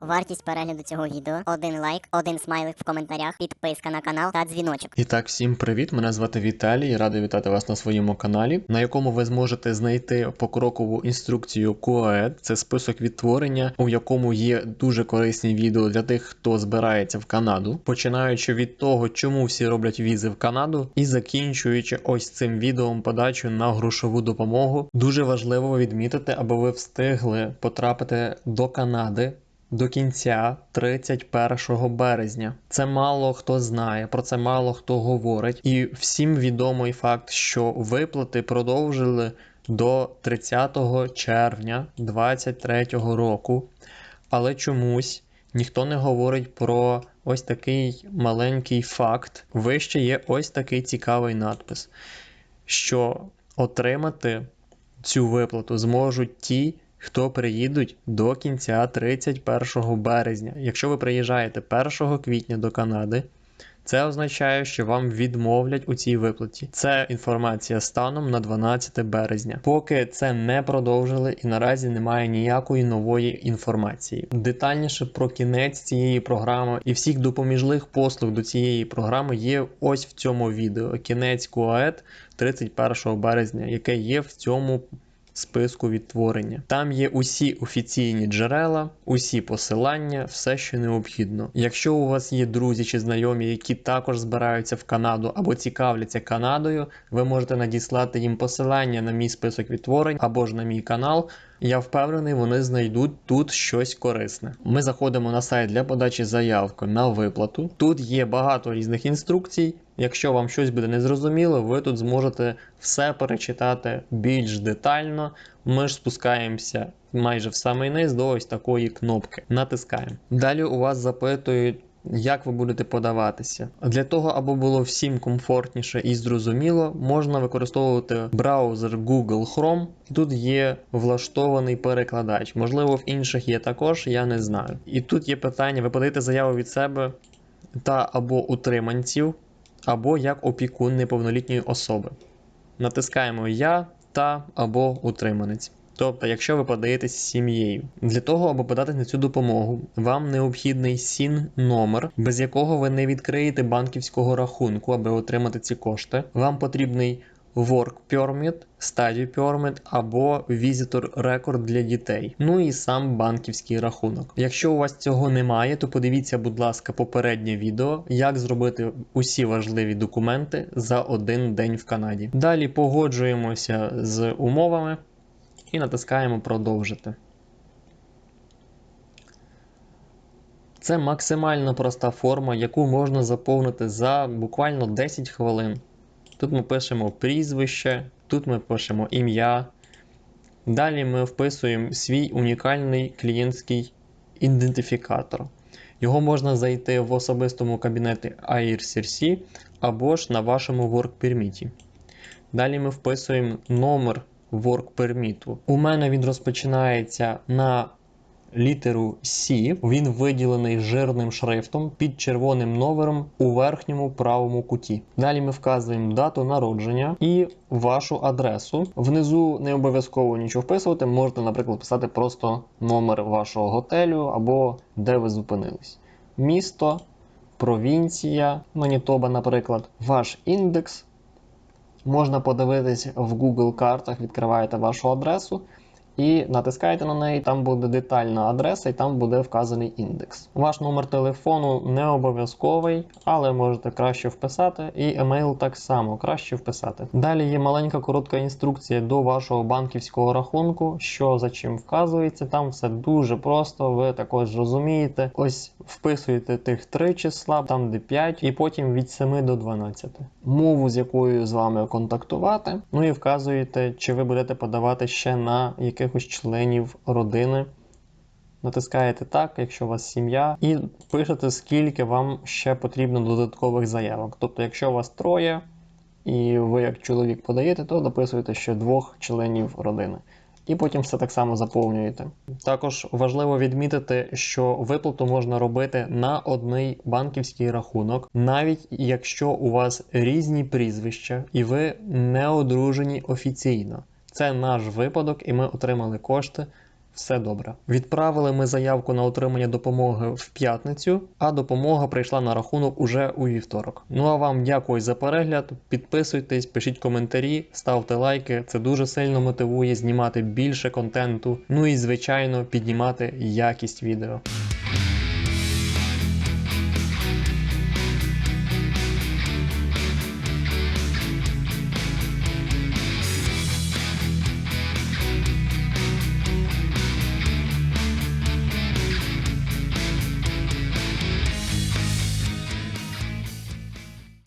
Вартість перегляду цього відео один лайк, один смайлик в коментарях, підписка на канал та дзвіночок. І так, всім привіт! Мене звати Віталій. Радий вітати вас на своєму каналі, на якому ви зможете знайти покрокову інструкцію QAED. Це список відтворення, у якому є дуже корисні відео для тих, хто збирається в Канаду, починаючи від того, чому всі роблять візи в Канаду, і закінчуючи ось цим відео подачу на грошову допомогу. Дуже важливо відмітити, аби ви встигли потрапити до Канади до кінця 31 березня. Це мало хто знає, про це мало хто говорить, і всім відомий факт, що виплати продовжили до 30 червня 2023 року, але чомусь ніхто не говорить про ось такий маленький факт. Вище є ось такий цікавий надпис, що отримати цю виплату зможуть ті, хто приїдуть до кінця 31 березня. Якщо ви приїжджаєте 1 квітня до Канади, це означає, що вам відмовлять у цій виплаті. Це інформація станом на 12 березня. Поки це не продовжили і наразі немає ніякої нової інформації. Детальніше про кінець цієї програми і всіх допоміжних послуг до цієї програми є ось в цьому відео. Кінець КУАЕТ 31 березня, яке є в цьому списку відтворення. Там є усі офіційні джерела, усі посилання, все, що необхідно. Якщо у вас є друзі чи знайомі, які також збираються в Канаду або цікавляться Канадою, ви можете надіслати їм посилання на мій список відтворень або ж на мій канал. Я впевнений, вони знайдуть тут щось корисне. Ми заходимо на сайт для подачі заявки на виплату. Тут є багато різних інструкцій. Якщо вам щось буде незрозуміло, ви тут зможете все перечитати більш детально. Ми ж спускаємося майже в самий низ до ось такої кнопки. Натискаємо. Далі у вас запитують. Як ви будете подаватися? Для того, аби було всім комфортніше і зрозуміло, можна використовувати браузер Google Chrome, тут є влаштований перекладач. Можливо, в інших є також, я не знаю. І тут є питання: ви подаєте заяву від себе та або утриманців, або як опікун неповнолітньої особи. Натискаємо Я та або утриманець. Тобто, якщо ви подаєтесь з сім'єю, для того, аби подати на цю допомогу, вам необхідний сін номер, без якого ви не відкриєте банківського рахунку, аби отримати ці кошти. Вам потрібний Work Permit, Study Permit або Visitor Record для дітей. Ну і сам банківський рахунок. Якщо у вас цього немає, то подивіться, будь ласка, попереднє відео, як зробити усі важливі документи за один день в Канаді. Далі погоджуємося з умовами і натискаємо продовжити. Це максимально проста форма, яку можна заповнити за буквально 10 хвилин. Тут ми пишемо прізвище, тут ми пишемо ім'я. Далі ми вписуємо свій унікальний клієнтський ідентифікатор. Його можна зайти в особистому кабінеті IRCRC або ж на вашому Work Permit. Далі ми вписуємо номер Work Permit. У мене він розпочинається на літеру C. Він виділений жирним шрифтом під червоним номером у верхньому правому куті. Далі ми вказуємо дату народження і вашу адресу. Внизу не обов'язково нічого вписувати. Можете, наприклад, писати просто номер вашого готелю або де ви зупинились. Місто, провінція, Манітоба, наприклад, ваш індекс. Можна подивитись в Google картах, відкриваєте вашу адресу і натискаєте на неї, там буде детальна адреса, і там буде вказаний індекс. Ваш номер телефону не обов'язковий, але можете краще вписати, і емейл так само краще вписати. Далі є маленька коротка інструкція до вашого банківського рахунку, що за чим вказується. Там все дуже просто, ви також розумієте. Ось вписуєте тих три числа, там де 5, і потім від 7 до 12. Мову, з якою з вами контактувати. Ну і вказуєте, чи ви будете подавати ще на якихось членів родини. Натискаєте так, якщо у вас сім'я, і пишете, скільки вам ще потрібно додаткових заявок. Тобто, якщо у вас троє, і ви як чоловік подаєте, то дописуєте ще двох членів родини. І потім все так само заповнюєте. Також важливо відмітити, що виплату можна робити на одний банківський рахунок, навіть якщо у вас різні прізвища і ви не одружені офіційно. Це наш випадок, і ми отримали кошти все добре. Відправили ми заявку на отримання допомоги в п'ятницю, а допомога прийшла на рахунок уже у вівторок. Ну а вам дякую за перегляд. Підписуйтесь, пишіть коментарі, ставте лайки. Це дуже сильно мотивує знімати більше контенту. Ну і звичайно піднімати якість відео.